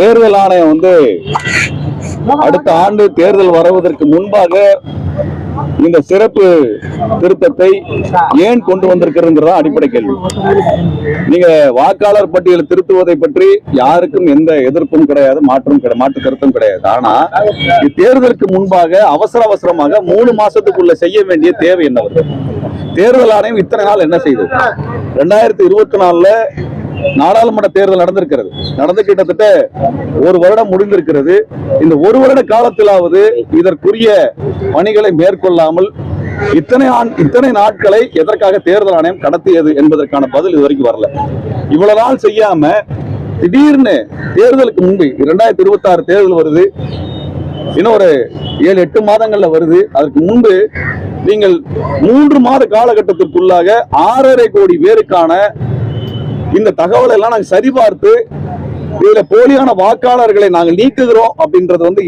தேர்தல் ஆணையம் வந்து அடுத்த ஆண்டு தேர்தல் வருவதற்கு முன்பாக இந்த சிறப்பு திருத்தத்தை ஏன் கொண்டு வந்திருக்கிறது அடிப்படை கேள்வி. நீங்க வாக்காளர் பட்டியல் திருத்துவதை பற்றி யாருக்கும் எந்த எதிர்ப்பும் கிடையாது மாற்றும் மாற்று கருத்தும் கிடையாது. ஆனா இது தேர்தலுக்கு முன்பாக அவசர அவசரமாக மூணு மாசத்துக்குள்ள செய்ய வேண்டிய தேவை என்ன வருது? தேர்தல் ஆணையம் இத்தனை நாள் என்ன செய்தது? ரெண்டாயிரத்தி இருபத்தி நாலுல நாடாளுமன்ற தேர்தல் நடந்திருக்கிறது. நடந்து கிட்டத்தட்ட ஒரு வருடம் முடிந்திருக்கிறது. இந்த ஒரு வருட காலத்திலாவது இதற்குரிய பணிகளை மேற்கொள்ளாமல் இத்தனை ஆண் இத்தனை நாட்களை எதற்காக தேர்தல் ஆணையம் கடத்தியது என்பதற்கான பதில் இது வரைக்கும் வரல. இவ்வளவு நாள் செய்யாம திடீர்னு தேர்தலுக்கு முன்பு இரண்டாயிரத்தி இருபத்தி ஆறு தேர்தல் வருது. இன்னும் ஒரு ஏழு எட்டு மாதங்கள்ல வருது. அதற்கு முன்பு நீங்கள் மூன்று மாத காலகட்டத்திற்குள்ளாக ஆறரை கோடி பேருக்கான இந்த தகவலை எல்லாம் நாங்க சரிபார்த்து இதுல போலியான வாக்காளர்களை நாங்கள் நீக்குகிறோம் அப்படின்றது வந்து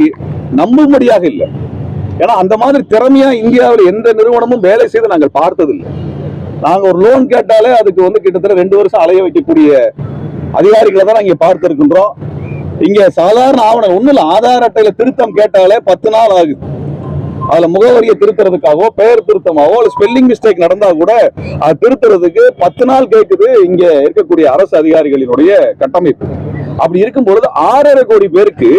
நம்பும்படியாக இல்லை. ஏன்னா அந்த மாதிரி திறமையா இந்தியாவில் எந்த நிறுவனமும் வேலை செய்து நாங்கள் பார்த்ததில்லை. நாங்க ஒரு லோன் கேட்டாலே அதுக்கு வந்து கிட்டத்தட்ட ரெண்டு வருஷம் அலைய வைக்கக்கூடிய அதிகாரிகளை தான் இங்க பார்த்திருக்கின்றோம். இங்க சாதாரண ஆவணம் ஒன்றும் இல்லை ஆதார் அட்டையில திருத்தம் கேட்டாலே பத்து நாள் ஆகுது. அதுல முகவரியை திருத்துறதுக்காகவோ பெயர் திருத்தமாவோ இல்ல ஸ்பெல்லிங் மிஸ்டேக் நடந்தா கூட அது திருத்துறதுக்கு பத்து நாள் கேட்குது இங்க இருக்கக்கூடிய அரசு அதிகாரிகளினுடைய கட்டமைப்பு. அப்படி இருக்கும் பொழுது ஆறரை கோடி பேருக்கு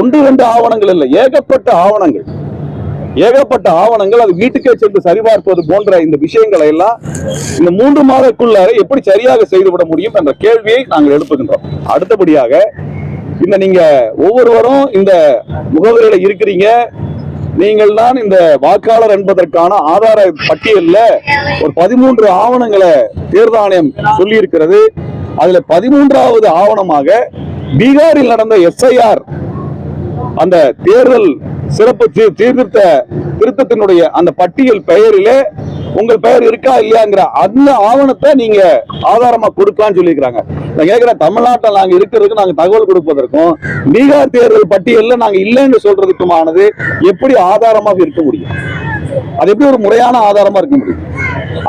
ஒன்று ரெண்டு ஆவணங்கள் இல்லை. ஏகப்பட்ட ஆவணங்கள். ஏகப்பட்ட ஆவணங்கள். அது வீட்டுக்கே சென்று சரிபார்ப்பது போன்ற இந்த விஷயங்களை எல்லாம் இந்த மூன்று மாதக்குள்ளார எப்படி சரியாக செய்துவிட முடியும் என்ற கேள்வியை நாங்கள் எழுப்புகின்றோம். அடுத்தபடியாக இந்த நீங்க ஒவ்வொருவரும் இந்த முகவரியில இருக்கிறீங்க. நீங்கள் தான் இந்த வாக்காளர் என்பதற்கான ஆதார பட்டியலில் ஒரு பதிமூன்று ஆவணங்களை தேர்தல் ஆணையம் சொல்லி இருக்கிறது அதுல பதிமூன்றாவது ஆவணமாக பீகாரில் நடந்த எஸ்ஐஆர் அந்த தேர்தல் சிறப்பு சீர்திருத்த திருத்தத்தினுடைய அந்த பட்டியல் பெயரிலே உங்கள் பெயர் இருக்கா இல்லையாங்கிற அந்த ஆவணத்தை நீங்க ஆதாரமா கொடுக்கலாம்னு சொல்லியிருக்கிறாங்க. நான் கேட்கிறேன் தமிழ்நாட்டில் நாங்க இருக்கிறதுக்கு நாங்க தகவல் கொடுப்பதற்கும் பீகார் தேர்தல் பட்டியல்ல நாங்க இல்லைன்னு சொல்றதுக்குமானது எப்படி ஆதாரமாக இருக்க முடியும்? அது எப்படி ஒரு முறையான ஆதாரமா இருக்க முடியும்?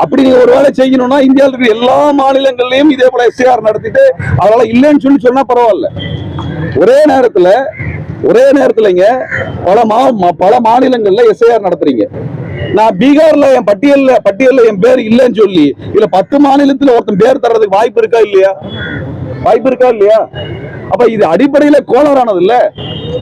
அப்படி நீங்க ஒரு வேலை செய்யணும்னா இந்தியாவில் இருக்கிற எல்லா மாநிலங்கள்லயும் இதே போல எஸ்ஆர் நடத்திட்டு அதனால இல்லைன்னு சொல்லி சொன்னா பரவாயில்ல. ஒரே நேரத்துல ஒரே நேரத்துலங்க பல மா பல மாநிலங்கள்ல எஸ்ஐஆர் நடத்துறீங்க. நான் பீகார்ல என் பட்டியல்ல பட்டியல்ல என் பேர் இல்லைன்னு சொல்லி இல்ல பத்து மாநிலத்துல ஒருத்தன் பேர் தர்றதுக்கு வாய்ப்பு இருக்கா இல்லையா? வாய்ப்பு இருக்கா இல்லையா? அப்ப இது அடிப்படையில கோளாறானது இல்ல.